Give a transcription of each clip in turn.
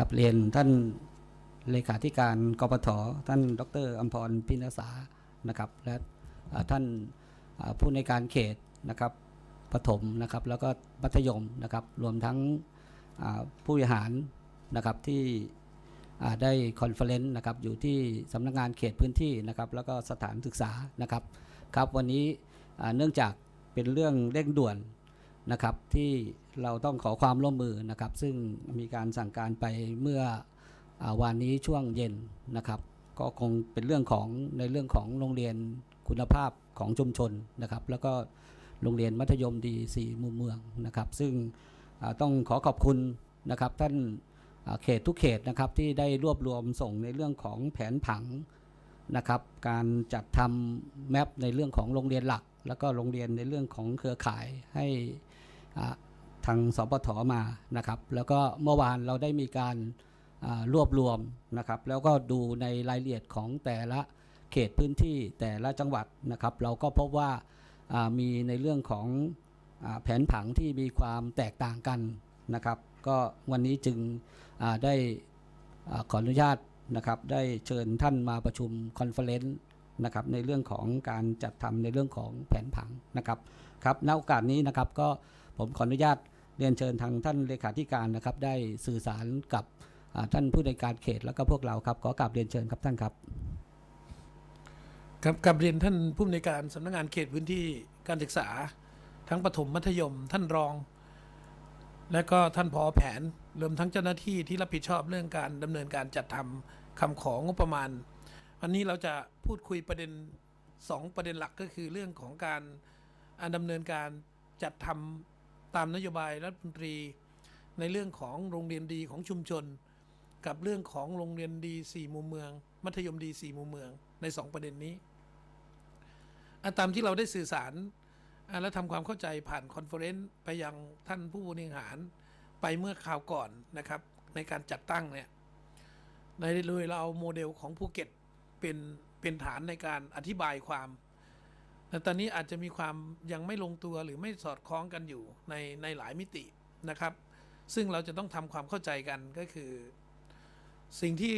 ครับเรียนท่านเลขาธิการกปทท่านดรอัมพรพินาสานะครับ และท่านผู้ในการเขตนะครับปฐมนะครับ แล้วก็มัธยมนะครับ รวมทั้งผู้บริหารนะครับที่ได้คอนเฟอเรนซ์นะครับอยู่ที่สำนักงานเขตพื้นที่นะครับ แล้วก็สถานศึกษานะครับครับวันนี้เนื่องจากเป็นเรื่องเร่งด่วน นะครับที่เราต้องขอความร่วมมือนะครับ ซึ่งมีการสั่งการไปเมื่ออาวันนี้ช่วงเย็นนะครับ ก็คงเป็นเรื่องของในเรื่องของโรงเรียนคุณภาพของชุมชนนะครับ แล้วก็โรงเรียนมัธยมดีสี่มุมเมืองนะครับ ซึ่งต้องขอขอบคุณนะครับท่านเขตทุกเขตนะครับที่ได้รวบรวมส่งในเรื่องของแผนผังนะครับ การจัดทำแมปในเรื่องของโรงเรียนหลัก แล้วก็โรงเรียนในเรื่องของเครือข่ายให้ ทางสปทมานะครับ แล้วก็เมื่อวานเราได้มีการรวบรวมนะครับ แล้วก็ดูในรายละเอียดของแต่ละเขตพื้นที่แต่ละจังหวัดนะครับ เราก็พบว่ามีในเรื่องของอแผนผังที่มีความแตกต่างกันนะครับ ก็วันนี้จึงได้ขออนุญาตนะครับได้เชิญท่านมาประชุมคอนเฟอเรนซ์นะครับในเรื่องของการจัดทำในเรื่องของแผนผังนะครับครับณโอกาสนี้นะครับก็ ผมขออนุญาตเรียนเชิญทางท่านเลขาธิการนะครับ ได้สื่อสารกับท่านผู้ในการเขตแล้วก็พวกเราครับขอกราบเรียนเชิญครับท่านครับครับกับเรียนท่านผู้อำนการสำนักงานเขตพื้นที่การศึกษา ทั้งประถมมัธยม ท่านรอง และก็ท่านพอแผนรวมทั้งเจ้าหน้าที่ที่รับผิดชอบเรื่องการดำเนินการจัดทำคำของงบประมาณ วันนี้เราจะพูดคุยประเด็นสองประเด็นหลักก็คือเรื่องของการอ่าดำเนินการจัดทำ ตามนโยบายรัฐมนตรี ในเรื่องของโรงเรียนดีของชุมชน กับเรื่องของโรงเรียนดีสี่มุมเมือง มัธยมดีสี่มุมเมืองในสองประเด็นนี้ตามที่เราได้สื่อสารและทำความเข้าใจผ่านคอนเฟอเรนซ์ไปยังท่านผู้บริหารไปเมื่อคราวก่อนนะครับ ในการจัดตั้งเนี่ยในโดยเราเอาโมเดลของภูเก็ตเป็นเป็นฐานในการอธิบายความ แต่ตอนนี้อาจจะมีความยังไม่ลงตัวหรือไม่สอดคล้องกันอยู่ในในหลายมิตินะครับ ซึ่งเราจะต้องทำความเข้าใจกันก็คือ สิ่งที่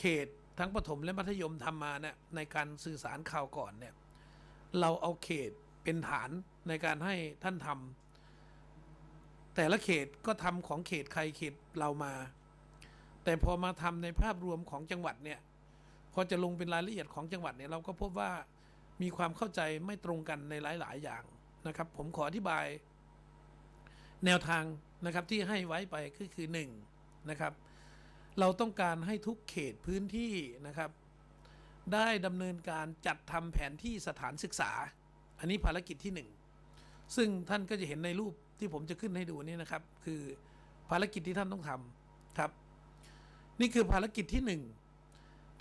เขตทั้งประถมและมัธยมทำมาเนี่ยในการสื่อสารข่าวก่อนเนี่ยเราเอาเขตเป็นฐานในการให้ท่านทำแต่ละเขตก็ทำของเขตใครเขตเรามา แต่พอมาทำในภาพรวมของจังหวัดเนี่ยพอจะลงเป็นรายละเอียดของจังหวัดเนี่ยเราก็พบว่า มีความเข้าใจไม่ตรงกันในหลาย ๆ อย่างนะครับ ผมขออธิบาย แนวทางนะครับที่ให้ไว้ไปก็คือหนึ่งนะครับ เราต้องการให้ทุกเขตพื้นที่นะครับ ได้ดำเนินการจัดทำแผนที่สถานศึกษา อันนี้ภารกิจที่หนึ่งซึ่งท่านก็จะเห็นในรูปที่ผมจะขึ้นให้ดูนี่นะครับ คือภารกิจที่ท่านต้องทำครับ นี่คือภารกิจที่หนึ่ง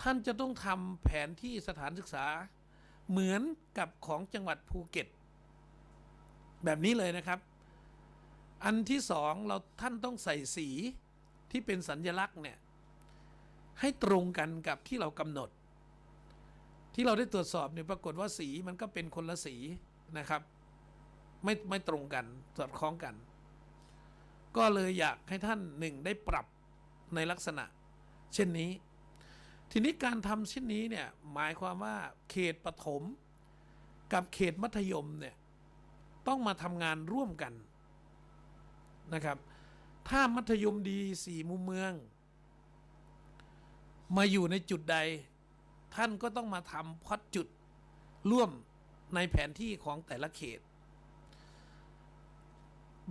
ท่านจะต้องทำแผนที่สถานศึกษา เหมือนกับของจังหวัดภูเก็ต แบบนี้เลยนะครับ อันที่สองเราท่านต้องใส่สีที่เป็นสัญญลักษณ์เนี่ย ให้ตรงกันกับที่เรากำหนด ที่เราได้ตรวจสอบเนี่ยปรากฏว่าสีมันก็เป็นคนละสีนะครับ ไม่ไม่ตรงกันสอดคล้องกัน ก็เลยอยากให้ท่านหนึ่งได้ปรับในลักษณะ เช่นนี้ ทีนี้การทำเช่นนี้เนี่ยหมายความว่าเขตปฐมกับเขตมัธยมเนี่ยต้องมาทำงานร่วมกันนะครับ ถ้ามัธยมดีสี่มุมเมือง มาอยู่ในจุดใด ท่านก็ต้องมาทำพอดจุดร่วมในแผนที่ของแต่ละเขต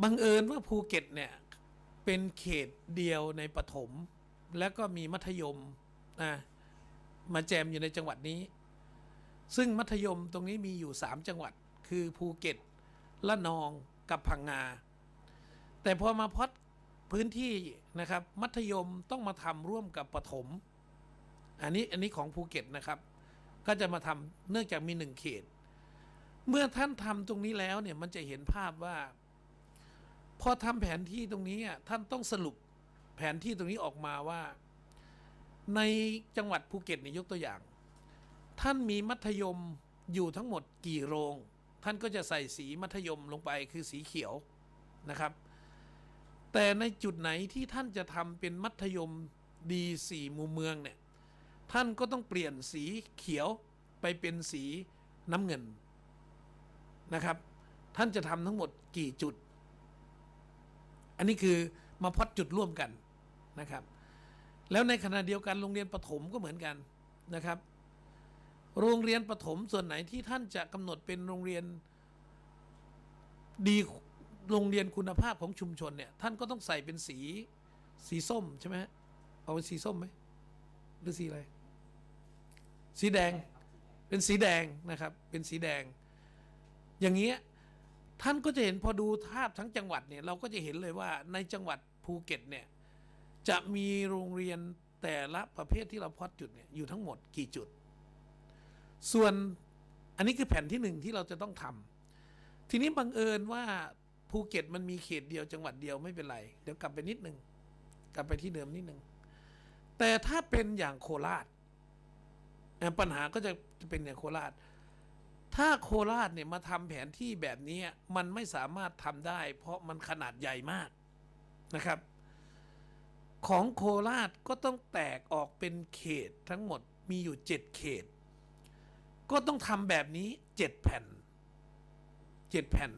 บังเอิญว่าภูเก็ตเนี่ย เป็นเขตเดียวในปฐม แล้วก็มีมัธยมนะ มาแจมอยู่ในจังหวัดนี้ ซึ่งมัธยมตรงนี้มีอยู่ 3 จังหวัด คือภูเก็ตละนองกับพังงา แต่พอมาพอดพื้นที่นะครับ มัธยมต้องมาทำร่วมกับปฐมอันนี้อันนี้ของภูเก็ตนะครับ ก็จะมาทำเนื่องจากมีหนึ่งเขต เมื่อท่านทำตรงนี้แล้วเนี่ยมันจะเห็นภาพว่าพอทำแผนที่ตรงนี้อะท่านต้องสรุปแผนที่ตรงนี้ออกมาว่า ในจังหวัดภูเก็ตเนี่ยยกตัวอย่าง ท่านมีมัธยมอยู่ทั้งหมดกี่โรง ท่านก็จะใส่สีมัธยมลงไปคือสีเขียวนะครับ แต่ในจุดไหนที่ท่านจะทำเป็นมัธยมดีสี่มุมเมืองเนี่ยท่านก็ต้องเปลี่ยนสีเขียวไปเป็นสีน้ำเงินนะครับ ท่านจะทำทั้งหมดกี่จุด อันนี้คือมาพอดจุดร่วมกันนะครับ แล้วในขณะเดียวกันโรงเรียนประถมก็เหมือนกันนะครับ โรงเรียนประถมส่วนไหนที่ท่านจะกำหนดเป็นโรงเรียนดีโรงเรียนคุณภาพของชุมชนเนี่ย ท่านก็ต้องใส่เป็นสี สีส้มใช่ไหมฮะเอาเป็นสีส้มไหมหรือสีอะไร สีแดง เป็นสีแดงนะครับ เป็นสีแดง อย่างเงี้ยท่านก็จะเห็นพอดูภาพทั้งจังหวัดเนี่ย เราก็จะเห็นเลยว่าในจังหวัดภูเก็ตเนี่ย จะมีโรงเรียนแต่ละประเภทที่เราพอดจุดเนี่ยอยู่ทั้งหมดกี่จุด ส่วนอันนี้คือแผ่นที่หนึ่งที่เราจะต้องทำทีนี้บังเอิญว่าภูเก็ตมันมีเขตเดียวจังหวัดเดียวไม่เป็นไร เดี๋ยวกลับไปนิดนึง กลับไปที่เดิมนิดนึง แต่ถ้าเป็นอย่างโคราชปัญหาก็จะจะเป็นอย่างโคราช ถ้าโคราชเนี่ยมาทำแผนที่แบบนี้มันไม่สามารถทำได้ เพราะมันขนาดใหญ่มากนะครับ ของโคราชก็ต้องแตกออกเป็นเขตทั้งหมดมีอยู่เจ็ดเขต ก็ต้องทำแบบนี้เจ็ดแผ่นเจ็ดแผ่น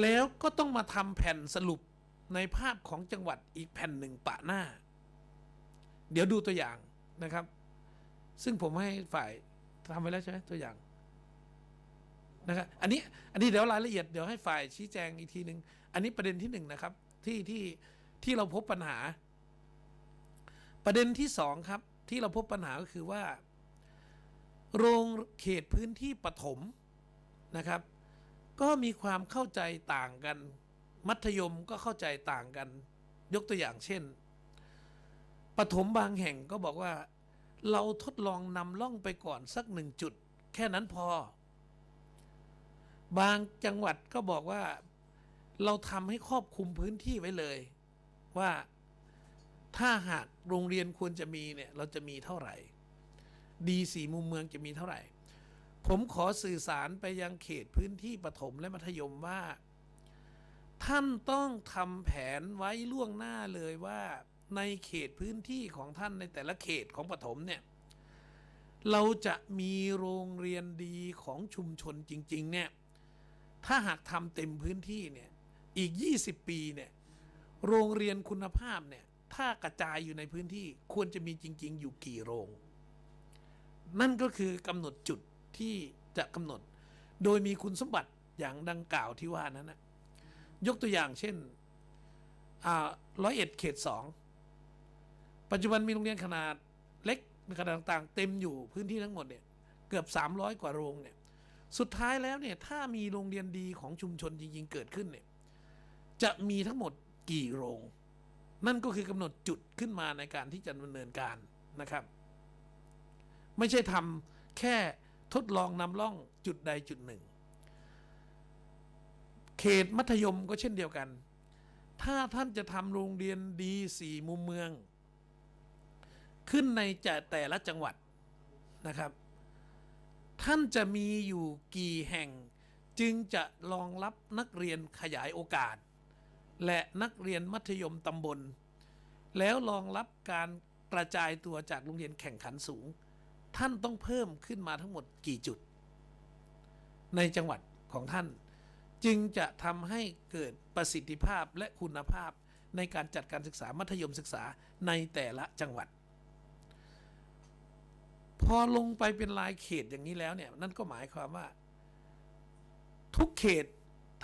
แล้วก็ต้องมาทำแผ่นสรุปในภาพของจังหวัดอีกแผ่นหนึ่งปะหน้า เดี๋ยวดูตัวอย่างนะครับ ซึ่งผมให้ฝ่ายทำไว้แล้วใช่ไหมตัวอย่างนะครับอันนี้อันนี้เดี๋ยวรายละเอียดเดี๋ยวให้ฝ่ายชี้แจงอีกทีหนึ่งอันนี้ประเด็นที่หนึ่งนะครับ ที่ที่ที่เราพบปัญหา ประเด็นที่สองครับ ที่เราพบปัญหาก็คือว่า โรงเขตพื้นที่ปฐมนะครับ ก็มีความเข้าใจต่างกัน มัธยมก็เข้าใจต่างกัน ยกตัวอย่างเช่นปฐมบางแห่งก็บอกว่า เราทดลองนำล่องไปก่อนสักหนึ่งจุด แค่นั้นพอ บางจังหวัดก็บอกว่า เราทำให้ครอบคลุมพื้นที่ไว้เลย ว่าถ้าหากโรงเรียนควรจะมีเนี่ย เราจะมีเท่าไหร่ ดีสี่มุมเมืองจะมีเท่าไหร่ ผมขอสื่อสารไปยังเขตพื้นที่ปฐมและมัธยมว่า ท่านต้องทำแผนไว้ล่วงหน้าเลยว่า ในเขตพื้นที่ของท่านในแต่ละเขตของปฐมเนี่ย เราจะมีโรงเรียนดีของชุมชนจริง ๆ เนี่ย ถ้าหากทำเต็มพื้นที่เนี่ย อีก 20 ปีเนี่ยโรงเรียนคุณภาพเนี่ยถ้ากระจายอยู่ในพื้นที่ควรจะมีจริง ๆ อยู่กี่โรง นั่นก็คือกำหนดจุดที่จะกำหนด โดยมีคุณสมบัติอย่างดังกล่าวที่ว่านั้นนะยกตัวอย่างเช่นร้อยเอ็ดเขตสองปัจจุบันมีโรงเรียนขนาดเล็กขนาดต่างๆ เต็มอยู่พื้นที่ทั้งหมดเนี่ยเกือบ 300 กว่าโรงเนี่ยสุดท้ายแล้วเนี่ยถ้ามีโรงเรียนดีของชุมชนจริง ๆ เกิดขึ้นเนี่ย จะมีทั้งหมดกี่โรง นั่นก็คือกำหนดจุดขึ้นมาในการที่จะดำเนินการนะครับ ไม่ใช่ทำแค่ทดลองนำร่องจุดใดจุดหนึ่ง เขตมัธยมก็เช่นเดียวกัน ถ้าท่านจะทำโรงเรียนดีสี่มุมเมือง ขึ้นในจะแต่ละจังหวัดนะครับ ท่านจะมีอยู่กี่แห่งจึงจะรองรับนักเรียนขยายโอกาส และนักเรียนมัธยมตำบล แล้วรองรับการกระจายตัวจากโรงเรียนแข่งขันสูง ท่านต้องเพิ่มขึ้นมาทั้งหมดกี่จุด ในจังหวัดของท่าน จึงจะทำให้เกิดประสิทธิภาพและคุณภาพในการจัดการศึกษามัธยมศึกษาในแต่ละจังหวัด พอลงไปเป็นลายเขตอย่างนี้แล้วเนี่ยนั่นก็หมายความว่า ทุกเขต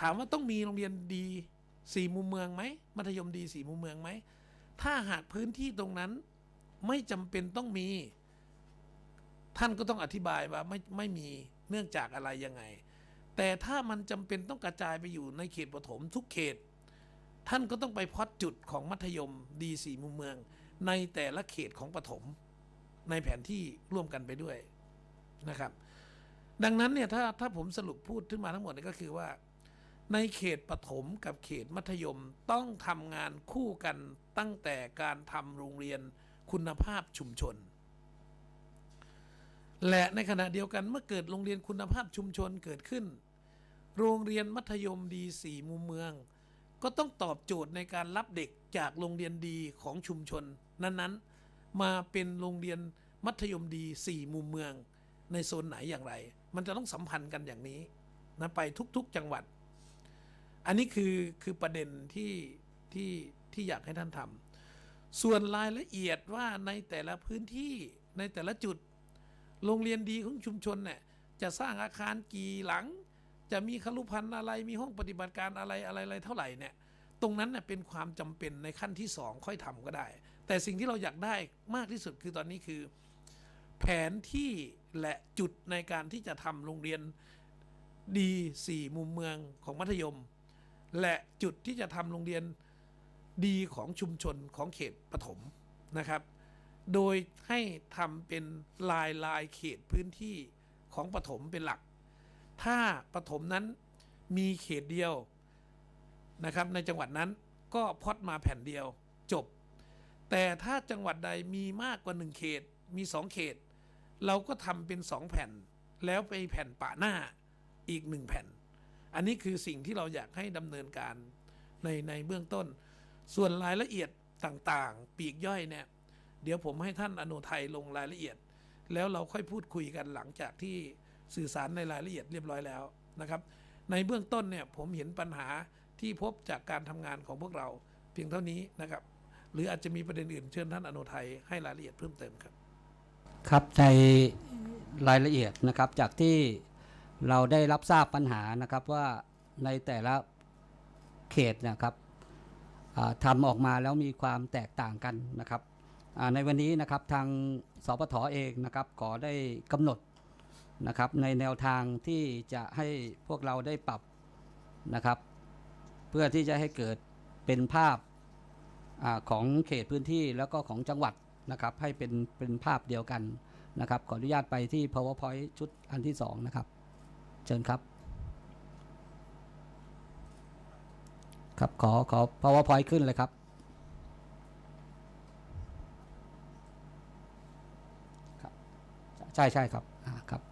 ถามว่าต้องมีโรงเรียนดี สี่มุมเมืองไหมมัธยมดีสี่มุมเมืองไหมถ้าหากพื้นที่ตรงนั้นไม่จำเป็นต้องมี ท่านก็ต้องอธิบายว่าไม่ไม่มีเนื่องจากอะไรยังไง แต่ถ้ามันจำเป็นต้องกระจายไปอยู่ในเขตปฐมทุกเขต ท่านก็ต้องไปพอดจุดของมัธยมดีสี่มุมเมือง ในแต่ละเขตของปฐมในแผนที่ร่วมกันไปด้วยนะครับ ดังนั้นเนี่ยถ้าถ้าผมสรุปพูดขึ้นมาทั้งหมดนี่ก็คือว่า ในเขตปฐมกับเขตมัธยมต้องทำงานคู่กันตั้งแต่การทำโรงเรียนคุณภาพชุมชน และในขณะเดียวกันเมื่อเกิดโรงเรียนคุณภาพชุมชนเกิดขึ้น โรงเรียนมัธยมดีสี่มุมเมือง ก็ต้องตอบโจทย์ในการรับเด็กจากโรงเรียนดีของชุมชน นั้นๆ มาเป็นโรงเรียนมัธยมดีสี่มุมเมือง ในโซนไหนอย่างไร มันจะต้องสัมพันธ์กันอย่างนี้นะไปทุกๆจังหวัด อันนี้คือคือประเด็นที่ที่ที่อยากให้ท่านทำส่วนรายละเอียดว่าในแต่ละพื้นที่ในแต่ละจุด โรงเรียนดีของชุมชนเนี่ยจะสร้างอาคารกี่หลัง จะมีคลุพันธ์อะไรมีห้องปฏิบัติการอะไรอะไรอะไรเท่าไหร่เนี่ยตรงนั้นเน่ยเป็นความจำเป็นในขั้นที่สองค่อยทำก็ได้ แต่สิ่งที่เราอยากได้มากที่สุดคือตอนนี้คือ แผนที่และจุดในการที่จะทำโรงเรียนดีสี่มุมเมืองของมัธยม และจุดที่จะทำโรงเรียนดีของชุมชนของเขตปฐมนะครับ โดยให้ทำเป็นลายลายเขตพื้นที่ของปฐมเป็นหลัก ถ้าปฐมนั้นมีเขตเดียวนะครับในจังหวัดนั้นก็พอดมาแผ่นเดียวจบ แต่ถ้าจังหวัดใดมีมากกว่าหนึ่งเขตมีสองเขต เราก็ทำเป็นสองแผ่น แล้วไปแผ่นปะหน้าอีกหนึ่งแผ่น อันนี้คือสิ่งที่เราอยากให้ดำเนินการในในเบื้องต้น ส่วนรายละเอียดต่างๆ ปีกย่อยเนี่ย เดี๋ยวผมให้ท่านอโนไทยลงรายละเอียด แล้วเราค่อยพูดคุยกันหลังจากที่สื่อสารในรายละเอียดเรียบร้อยแล้วนะครับ ในเบื้องต้นเนี่ยผมเห็นปัญหาที่พบจากการทำงานของพวกเราเพียงเท่านี้นะครับ หรืออาจจะมีประเด็นอื่นเชิญท่านอโนไทยให้รายละเอียดเพิ่มเติมครับ ครับในรายละเอียดนะครับจากที่ เราได้รับทราบปัญหานะครับว่าในแต่ละเขตนะครับอ่าทำออกมาแล้วมีความแตกต่างกันนะครับในวันนี้นะครับทางสปทเองนะครับขอได้กำหนดนะครับในแนวทางที่จะให้พวกเราได้ปรับนะครับ เพื่อที่จะให้เกิดเป็นภาพอของเขตพื้นที่แล้วก็ของจังหวัดนะครับให้เป็นเป็นภาพเดียวกันนะครับ ขออนุญาตไปที่ powerpoint ชุดอันที่สองนะครับ ชิญครับครับขอขอ powerpoint ขึ้นเลยครับ ใช่ใช่ครับครับ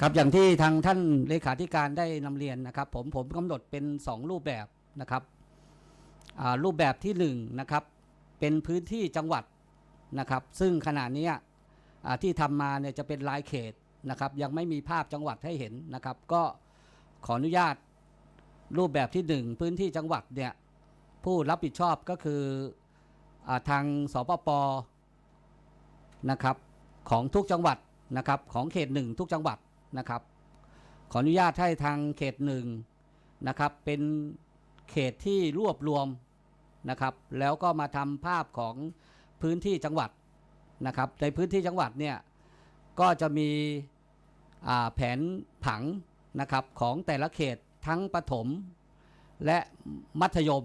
ครับอย่างที่ทางท่านเลขาธิการได้นำเรียนนะครับ ผมผมกำหนดเป็น 2 รูปแบบนะครับรูปแบบที่1นงนะครับเป็นพื้นที่จังหวัดนะครับ ซึ่งขณะเนี้ยที่ทำมาเนี่ยจะเป็นลายเขต นะครับยังไม่มีภาพจังหวัดให้เห็นนะครับ ก็ขออนุญาตรูปแบบที่ 1 พื้นที่จังหวัดเนี่ยผู้รับผิดชอบก็คืออทางสปปนะครับของทุกจังหวัดนะครับของเขตหนึ่งทุกจังหวัดนะครับ ขออนุญาตให้ทางเขตหนึ่งนะครับเป็นเขตที่รวบรวมนะครับ แล้วก็มาทำภาพของพื้นที่จังหวัดนะครับ ในพื้นที่จังหวัดเนี่ย ก็จะมีแผนผังนะครับของแต่ละเขตทั้งประถมและมัธยม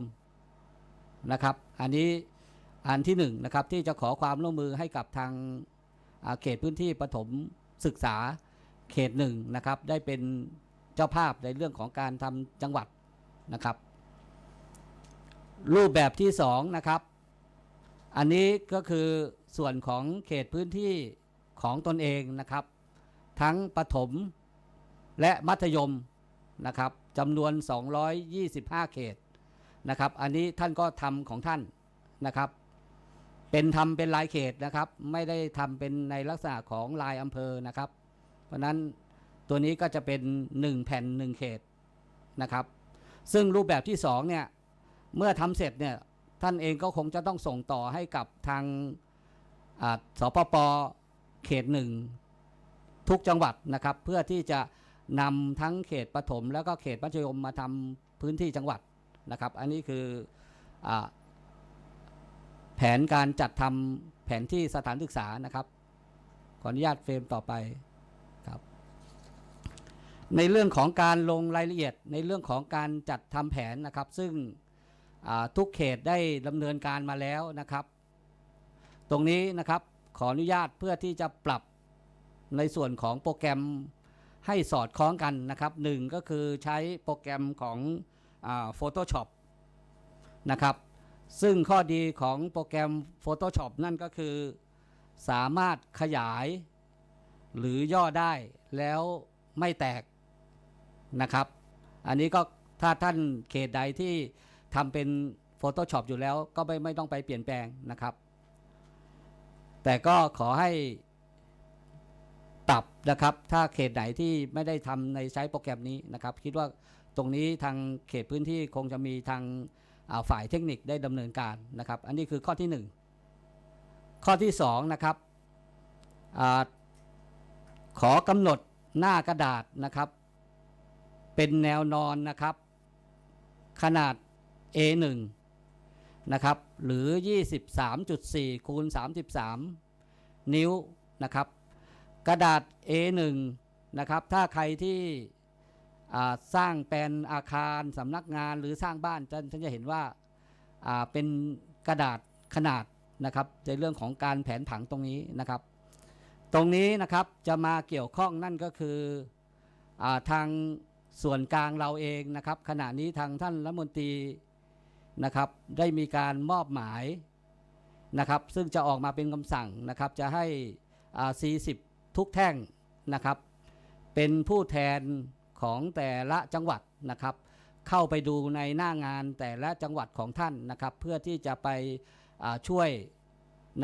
นะครับอันนี้อันที่หนึ่งนะครับที่จะขอความร่วมมือให้กับทางาเขตพื้นที่ประถมศึกษาเขตหนึ่งนะครับได้เป็นเจ้าภาพในเรื่องของการทำจังหวัดนะครับ รูปแบบที่สองนะครับอันนี้ก็คือส่วนของเขตพื้นที่ ของตนเองนะครับ ทั้งประถมและมัธยมนะครับจำนวน 225 เขตนะครับ อันนี้ท่านก็ทำของท่านนะครับ เป็นทำเป็นลายเขตนะครับ ไม่ได้ทำเป็นในลักษณะของลายอำเภอนะครับ เพราะนั้นตัวนี้ก็จะเป็น 1 แผ่น 1 เขตนะครับ ซึ่งรูปแบบที่2เนี่ยเมื่อทำเสร็จเนี่ยท่านเองก็คงจะต้องส่งต่อให้กับทางสปป เขตหนึ่งทุกจังหวัดนะครับ เพื่อที่จะนำทั้งเขตปฐมแล้วก็เขตมัธยมมาทำพื้นที่จังหวัดนะครับ อันนี้คืออแผนการจัดทำแผนที่สถานศึกษานะครับ ขออนุญาตเฟรมต่อไปครับ ในเรื่องของการลงรายละเอียดในเรื่องของการจัดทำแผนนะครับ ซึ่งทุกเขตได้ดำเนินการมาแล้วนะครับ ตรงนี้นะครับ ขออนุญาตเพื่อที่จะปรับในส่วนของโปรแกรมให้สอดคล้องกันนะครับหนึ่งก็คือใช้โปรแกรมของอ Photoshop นะครับ ซึ่งข้อดีของโปรแกรม Photoshop นั่นก็คือสามารถขยายหรือย่อได้แล้วไม่แตกนะครับ อันนี้ก็ถ้าท่านเขตใดที่ทำเป็น Photoshop อยู่แล้วก็ไม่ไม่ต้องไปเปลี่ยนแปลงนะครับ แต่ก็ขอให้ปรับนะครับ ถ้าเขตไหนที่ไม่ได้ทำในใช้โปรแกรมนี้นะครับ คิดว่าตรงนี้ทางเขตพื้นที่คงจะมีทางาฝ่ายเทคนิคได้ดำเนินการนะครับ อันนี้คือข้อที่หนึ่งข้อที่สองนะครับอขอกำหนดหน้ากระดาษนะครับ เป็นแนวนอนนะครับ ขนาด A1 นะครับ หรือ 23.4คูณ33 นิ้วนะครับ กระดาษ A1 นะครับ ถ้าใครที่สร้างเป็นอาคารสำนักงานหรือสร้างบ้านท่านท่านจะเห็นว่าาเป็นกระดาษขนาดนะครับ ในเรื่องของการแผนผังตรงนี้นะครับ ตรงนี้นะครับจะมาเกี่ยวข้องนั่นก็คืออาทางส่วนกลางเราเองนะครับ ขณะนี้ทางท่านรัฐมนตรี นะครับได้มีการมอบหมายนะครับซึ่งจะออกมาเป็นคำสั่งนะครับจะให้ 40 ทุกแท่งนะครับเป็นผู้แทนของแต่ละจังหวัดนะครับเข้าไปดูในหน้างานแต่ละจังหวัดของท่านนะครับเพื่อที่จะไปช่วย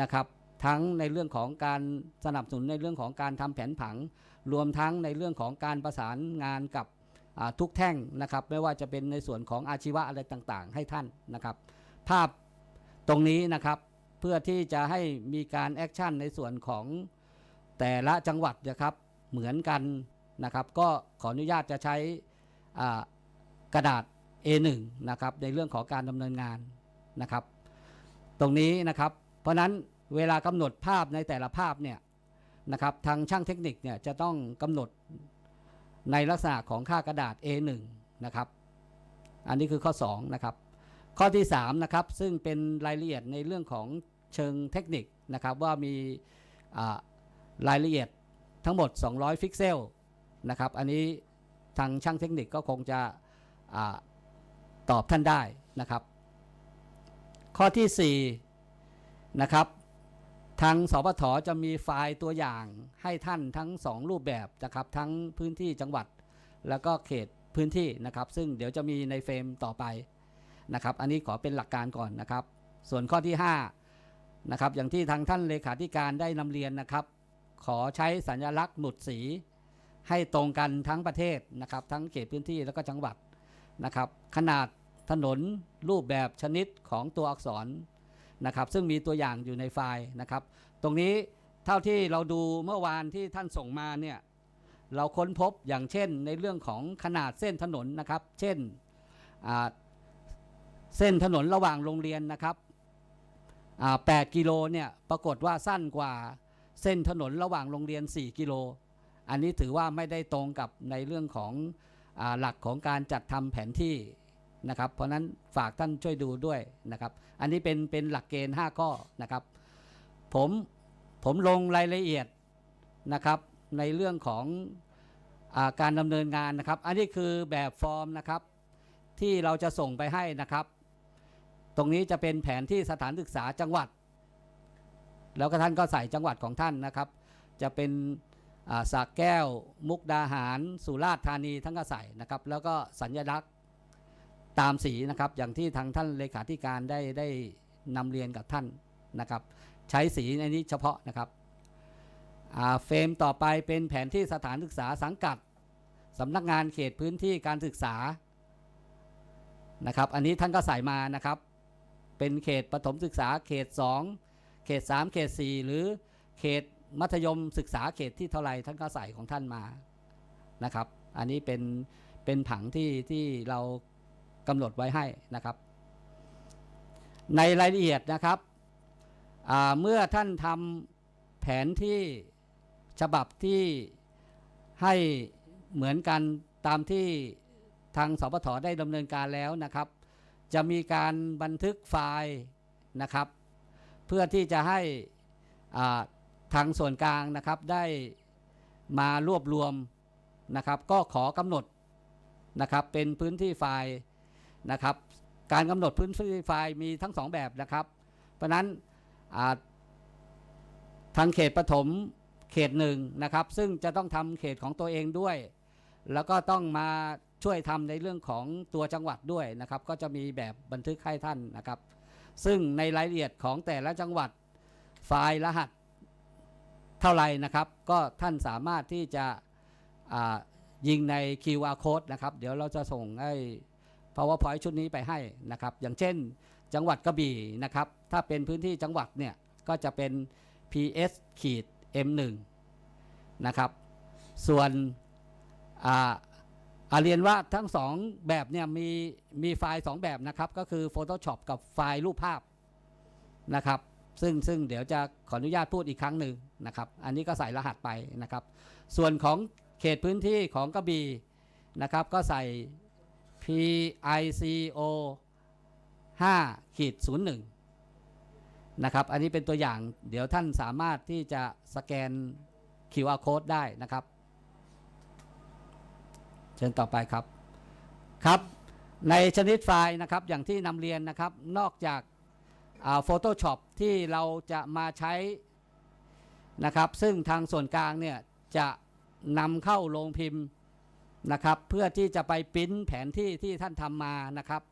นะครับทั้งในเรื่องของการสนับสนุนในเรื่องของการทำแผนผัง รวมทั้งในเรื่องของการประสานงานกับ ทุกแท่งนะครับ ไม่ว่าจะเป็นในส่วนของอาชีวะอะไรต่างๆ ให้ท่านนะครับ ภาพตรงนี้นะครับเพื่อที่จะให้มีการแอคชั่นในส่วนของแต่ละจังหวัดนะครับเหมือนกันนะครับ ก็ขออนุญาตจะใช้กระดาษ A1 นะครับในเรื่องของการดำเนินงานนะครับ ตรงนี้นะครับ เพราะนั้นเวลากำหนดภาพในแต่ละภาพเนี่ยนะครับทางช่างเทคนิคเนี่ยจะต้องกำหนด ในลักษณะของค่ากระดาษ A1 นะครับ อันนี้คือข้อ2นะครับ ข้อที่3นะครับ ซึ่งเป็นรายละเอียดในเรื่องของเชิงเทคนิคนะครับ ว่ามีรายละเอียดทั้งหมด 200ฟิกเซลนะครับ อันนี้ทางช่างเทคนิคก็คงจะอตอบท่านได้นะครับ ข้อที่4นะครับ ทางสปทจะมีไฟล์ตัวอย่างให้ท่านทั้ง 2 รูปแบบนะครับทั้งพื้นที่จังหวัด แล้วก็เขตพื้นที่นะครับ ซึ่งเดี๋ยวจะมีในเฟรมต่อไปนะครับ อันนี้ขอเป็นหลักการก่อนนะครับ ส่วนข้อที่5นะครับอย่างที่ทางท่านเลขาธิการได้นำเรียนนะครับ ขอใช้สัญลักษณ์หมุดสี ให้ตรงกันทั้งประเทศนะครับ ทั้งเขตพื้นที่แล้วก็จังหวัดนะครับ ขนาดถนนรูปแบบชนิดของตัวอักษร นะครับซึ่งมีตัวอย่างอยู่ในไฟล์นะครับ ตรงนี้เท่าที่เราดูเมื่อวานที่ท่านส่งมาเนี่ยเราค้นพบอย่างเช่นในเรื่องของขนาดเส้นถนนนะครับ เช่นเส้นถนนระหว่างโรงเรียนนะครับ8กิโลเนี่ยปรากฏว่าสั้นกว่าเส้นถนนระหว่างโรงเรียน 4 กิโล อันนี้ถือว่าไม่ได้ตรงกับในเรื่องของอหลักของการจัดทำแผนที่ นะครับเพราะนั้นฝากท่านช่วยดูด้วยนะครับอันนี้เป็นเป็นหลักเกณฑ์ 5 ข้อนะครับผมผมลงรายละเอียดนะครับในเรื่องของอาการดำเนินงานนะครับ อันนี้คือแบบฟอร์มนะครับที่เราจะส่งไปให้นะครับ ตรงนี้จะเป็นแผนที่สถานศึกษาจังหวัด แล้วก็ท่านก็ใส่จังหวัดของท่านนะครับ จะเป็นอ่าสระแก้ว มุกดาหาร สุราษฎร์ธานีทั้งก็ใส่นะครับ แล้วก็สัญลักษณ์ ตามสีนะครับอย่างที่ทางท่านเลขาธิการได้ได้นำเรียนกับท่านนะครับ ใช้สีในนี้เฉพาะนะครับเฟรมต่อไปเป็นแผนที่สถานศึกษาสังกัดสำนักงานเขตพื้นที่การศึกษานะครับ อันนี้ท่านก็ใส่มานะครับ เป็นเขตประถมศึกษาเขต 2 เขต 3 เขต 4 หรือเขตมัธยมศึกษาเขตที่เท่าไรท่านก็ใส่ของท่านมานะครับ อันนี้เป็นเป็นผังที่ที่เรา กำหนดไว้ให้นะครับ ในรายละเอียดนะครับ เมื่อท่านทำแผนที่ฉบับที่ให้เหมือนกันตามที่ทางสปทได้ดำเนินการแล้วนะครับ จะมีการบันทึกไฟล์นะครับ เพื่อที่จะให้ทางส่วนกลางนะครับได้มารวบรวมนะครับ ก็ขอกำหนดนะครับเป็นพื้นที่ไฟล์ นะครับ การกำหนดพื้นที่ไฟล์มีทั้งสองแบบนะครับ เพราะนั้นทางเขตปฐมเขตหนึ่งนะครับ ซึ่งจะต้องทำเขตของตัวเองด้วย แล้วก็ต้องมาช่วยทำในเรื่องของตัวจังหวัดด้วยนะครับ ก็จะมีแบบบันทึกให้ท่านนะครับ ซึ่งในรายละเอียดของแต่ละจังหวัดไฟล์รหัสเท่าไรนะครับ ก็ท่านสามารถที่จะยิงใน QR code นะครับ เดี๋ยวเราจะส่งให้ PowerPoint ชุดนี้ไปให้นะครับ อย่างเช่น จังหวัดกระบี่นะครับ ถ้าเป็นพื้นที่จังหวัดเนี่ย ก็จะเป็น PS ขีด M1 นะครับ ส่วนอ่าอาเรียนว่าทั้งสองแบบเนี่ยมีมีไฟล์สองแบบนะครับ ก็คือ Photoshop กับไฟล์รูปภาพนะครับ ซึ่งซึ่งเดี๋ยวจะขออนุญาตพูดอีกครั้งหนึ่งนะครับ อันนี้ก็ใส่รหัสไปนะครับ ส่วนของเขตพื้นที่ของกระบี่นะครับ ก็ใส่ PICO 5ขีด01 นะครับ อันนี้เป็นตัวอย่าง เดี๋ยวท่านสามารถที่จะสแกน QR code ได้นะครับ เชิญต่อไปครับ ครับ ในชนิดไฟล์นะครับ อย่างที่นำเรียนนะครับ นอกจากอ่า Photoshop ที่เราจะมาใช้นะครับ ซึ่งทางส่วนกลางเนี่ยจะนำเข้าโรงพิมพ์ นะครับ เพื่อที่จะไปปิ้นแผนที่ที่ท่านทำมานะครับ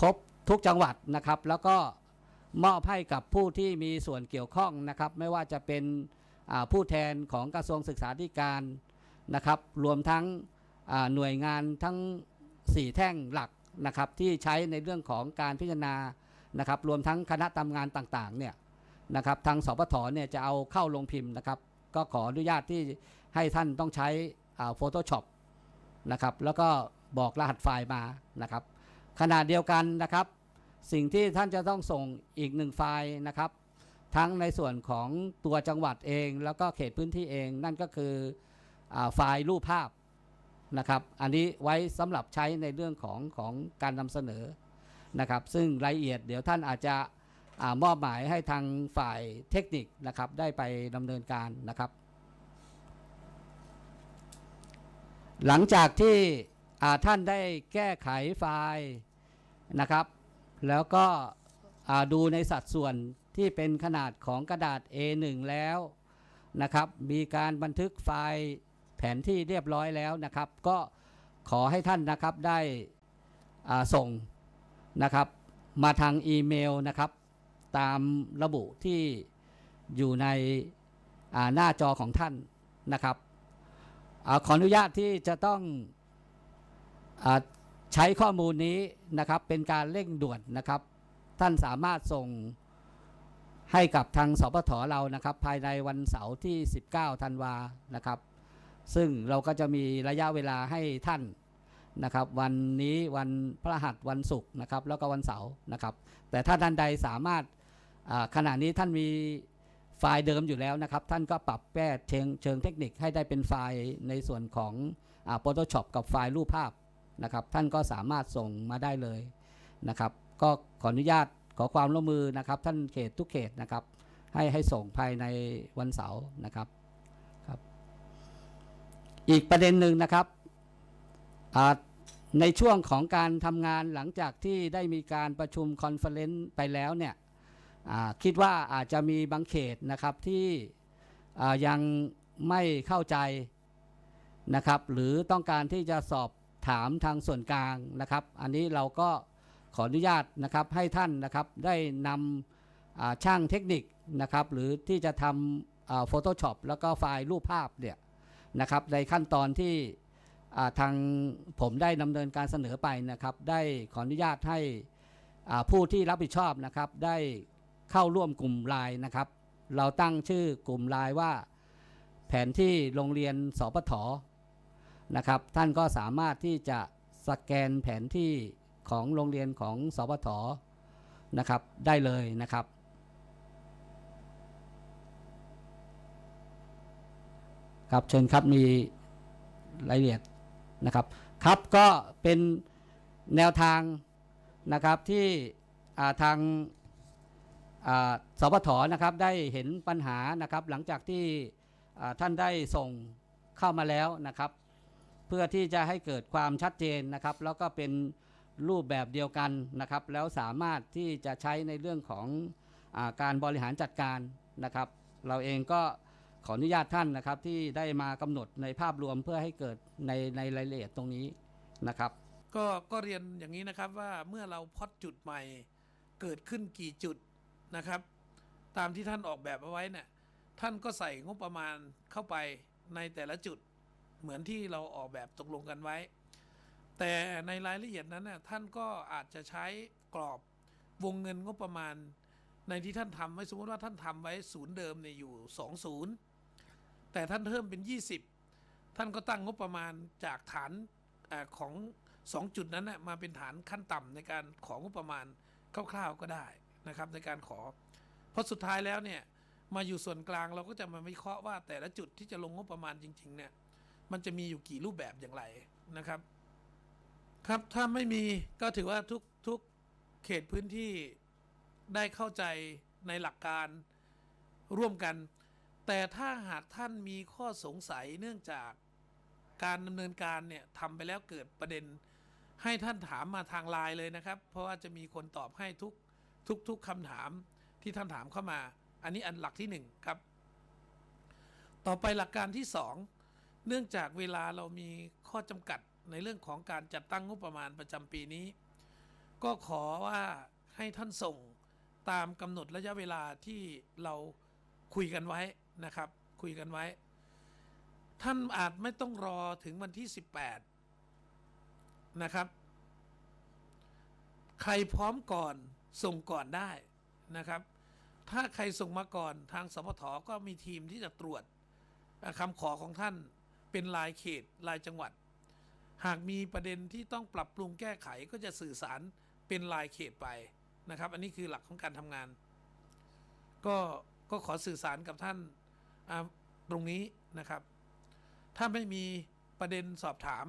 ครบทุกจังหวัดนะครับ แล้วก็มอบให้กับผู้ที่มีส่วนเกี่ยวข้องนะครับ ไม่ว่าจะเป็นผู้แทนของกระทรวงศึกษาธิการนะครับ รวมทั้งหน่วยงานทั้ง 4 แท่งหลักนะครับ ที่ใช้ในเรื่องของการพิจารณานะครับ รวมทั้งคณะทำงานต่างๆเนี่ยนะครับทางสปทเนี่ยจะเอาเข้าลงพิมพ์นะครับ ก็ขออนุญาตที่ให้ท่านต้องใช้ อ่า Photoshop นะครับแล้วก็บอกรหัสไฟล์มานะครับขณะเดียวกันนะครับ สิ่งที่ท่านจะต้องส่งอีกหนึ่งไฟล์นะครับ ทั้งในส่วนของตัวจังหวัดเอง แล้วก็เขตพื้นที่เอง นั่นก็คืออไฟล์รูปภาพนะครับอันนี้ไว้สำหรับใช้ในเรื่องของของการนำเสนอนะครับ ซึ่งรายละเอียดเดี๋ยวท่านอาจจะอมอบหมายให้ทางฝ่ายเทคนิคนะครับ ได้ไปดำเนินการนะครับ หลังจากที่ท่านได้แก้ไขไฟล์นะครับ แล้วก็ดูในสัดส่วนที่เป็นขนาดของกระดาษ A1 แล้วนะครับ มีการบันทึกไฟล์แผนที่เรียบร้อยแล้วนะครับ ก็ขอให้ท่านนะครับได้ส่งนะครับ มาทางอีเมลนะครับ ตามระบุที่อยู่ในหน้าจอของท่านนะครับ อขออนุญาตที่จะต้องอใช้ข้อมูลนี้นะครับเป็นการเร่งด่วนนะครับ ท่านสามารถส่งให้กับทางสปทเรานะครับ ภายในวันเสาร์ที่ 19 ธันวานะครับ ซึ่งเราก็จะมีระยะเวลาให้ท่านนะครับ วันนี้วันพระหัสวันศุกร์นะครับ แล้วก็วันเสาร์นะครับ แต่ถ้าท่านใดสามารถขณะนี้ท่านมี ไฟล์เดิมอยู่แล้วนะครับ ท่านก็ปรับแก้เชิงเชิงเทคนิคให้ได้เป็นไฟล์ในส่วนของอ่า Photoshop กับไฟล์รูปภาพนะครับ ท่านก็สามารถส่งมาได้เลยนะครับ ก็ขออนุญาตขอความร่วมมือนะครับ ท่านเขตทุกเขตนะครับ ให้ให้ส่งภายในวันเสาร์นะครับครับ อีกประเด็นหนึ่งนะครับอ่าในช่วงของการทำงานหลังจากที่ได้มีการประชุมคอนเฟอเรนซ์ไปแล้วเนี่ย คิดว่าอาจจะมีบางเขตนะครับที่ยังไม่เข้าใจนะครับหรือต้องการที่จะสอบถามทางส่วนกลางนะครับ อันนี้เราก็ขออนุญาตนะครับให้ท่านนะครับได้นำช่างเทคนิคนะครับหรือที่จะทำโฟโต้ช็อปแล้วก็ไฟล์รูปภาพเนี่ยนะครับในขั้นตอนที่ทางผมได้ดำเนินการเสนอไปนะครับ ได้ขออนุญาตให้ผู้ที่รับผิดชอบนะครับได้ เข้าร่วมกลุ่มไลน์นะครับ เราตั้งชื่อกลุ่มไลน์ว่า แผนที่โรงเรียนสปทนะครับ ท่านก็สามารถที่จะสแกนแผนที่ของโรงเรียนของสปทนะครับได้เลยนะครับ ครับเชิญครับมีรายละเอียดนะครับครับก็เป็นแนวทางนะครับที่ทาง สปทนะครับได้เห็นปัญหานะครับหลังจากที่ท่านได้ส่งเข้ามาแล้วนะครับ เพื่อที่จะให้เกิดความชัดเจนนะครับ แล้วก็เป็นรูปแบบเดียวกันนะครับ แล้วสามารถที่จะใช้ในเรื่องของอการบริหารจัดการนะครับ เราเองก็ขออนุญาตท่านนะครับที่ได้มากำหนดในภาพรวมเพื่อให้เกิดในในรายละเอียดตรงนี้นะครับก็ก็เรียนอย่างนี้นะครับว่าเมื่อเราพอดจุดใหม่เกิดขึ้นกี่จุด นะครับ ตามที่ท่านออกแบบเอาไว้เนี่ยท่านก็ใส่งบประมาณเข้าไปในแต่ละจุดเหมือนที่เราออกแบบตกลงกันไว้ แต่ในรายละเอียดนั้นน่ะท่านก็อาจจะใช้กรอบวงเงินงบประมาณ ในที่ท่านทำไว้สมมติว่าท่านทำไว้ศูนย์เดิมเนี่ยอยู่สองศูนย์แต่ท่านเพิ่มเป็น 20 ท่านก็ตั้งงบประมาณจากฐานอของสองจุดนั้นนะมาเป็นฐานขั้นต่ำในการของบประมาณคร่าวๆก็ได้ นะครับในการขอ เพราะสุดท้ายแล้วเนี่ยมาอยู่ส่วนกลางเราก็จะมาวิเคราะห์ว่า แต่ละจุดที่จะลงงบประมาณจริง ๆ เนี่ย มันจะมีอยู่กี่รูปแบบอย่างไรนะครับ ครับถ้าไม่มีก็ถือว่าทุกทุกเขตพื้นที่ได้เข้าใจในหลักการร่วมกัน แต่ถ้าหากท่านมีข้อสงสัยเนื่องจากการดำเนินการเนี่ยทำไปแล้วเกิดประเด็นให้ท่านถามมาทางไลน์เลยนะครับ เพราะว่าจะมีคนตอบให้ทุก ทุกทุกคำถามที่ท่านถามเข้ามา อันนี้อันหลักที่หนึ่งครับ ต่อไปหลักการที่สองเนื่องจากเวลาเรามีข้อจำกัดในเรื่องของการจัดตั้งงบประมาณประจำปีนี้ ก็ขอว่าให้ท่านส่งตามกำหนดระยะเวลาที่เราคุยกันไว้นะครับ คุยกันไว้ ท่านอาจไม่ต้องรอถึงวันที่ 18 นะครับ ใครพร้อมก่อน ส่งก่อนได้นะครับ ถ้าใครส่งมาก่อนทางสพทก็มีทีมที่จะตรวจคำขอของท่านเป็นลายเขตลายจังหวัด หากมีประเด็นที่ต้องปรับปรุงแก้ไขก็จะสื่อสารเป็นลายเขตไปนะครับ อันนี้คือหลักของการทำงาน ก็ก็ขอสื่อสารกับท่านตรงนี้นะครับ ถ้าไม่มีประเด็นสอบถาม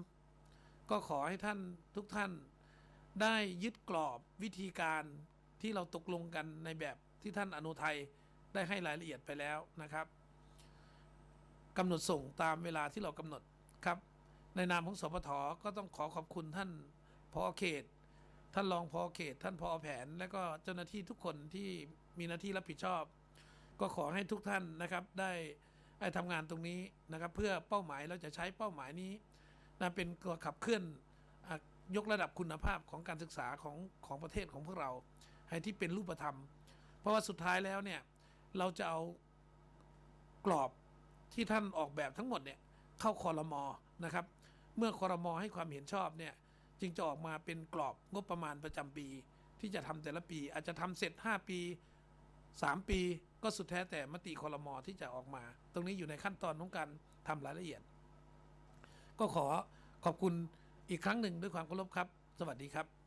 ก็ขอให้ท่านทุกท่านได้ยึดกรอบวิธีการ ที่เราตกลงกันในแบบที่ท่านอนุทัยได้ให้รายละเอียดไปแล้วนะครับกำหนดส่งตามเวลาที่เรากำหนดครับ ในนามของสปทก็ต้องขอขอบคุณท่านพอเขต ท่านรองพอเขต ท่านพอแผน และก็เจ้าหน้าที่ทุกคนที่มีหน้าที่รับผิดชอบ ก็ขอให้ทุกท่านนะครับได้ได้ทำงานตรงนี้นะครับ เพื่อเป้าหมายเราจะใช้เป้าหมายนี้นะเป็นตัวขับเคลื่อนอยกระดับคุณภาพของการศึกษาของของประเทศของพวกเรา ให้ที่เป็นรูปธรรม เพราะว่าสุดท้ายแล้วเนี่ย เราจะเอากรอบที่ท่านออกแบบทั้งหมดเนี่ย เข้าคอรมอนะครับ เมื่อคอรมอให้ความเห็นชอบเนี่ย จึงจะออกมาเป็นกรอบงบประมาณประจำปี ที่จะทำแต่ละปี อาจจะทำเสร็จ 5 ปี 3 ปี ก็สุดแท้แต่มติคอรมอที่จะออกมา ตรงนี้อยู่ในขั้นตอนของการทำรายละเอียด ก็ขอขอบคุณอีกครั้งหนึ่งด้วยความเคารพครับ สวัสดีครับ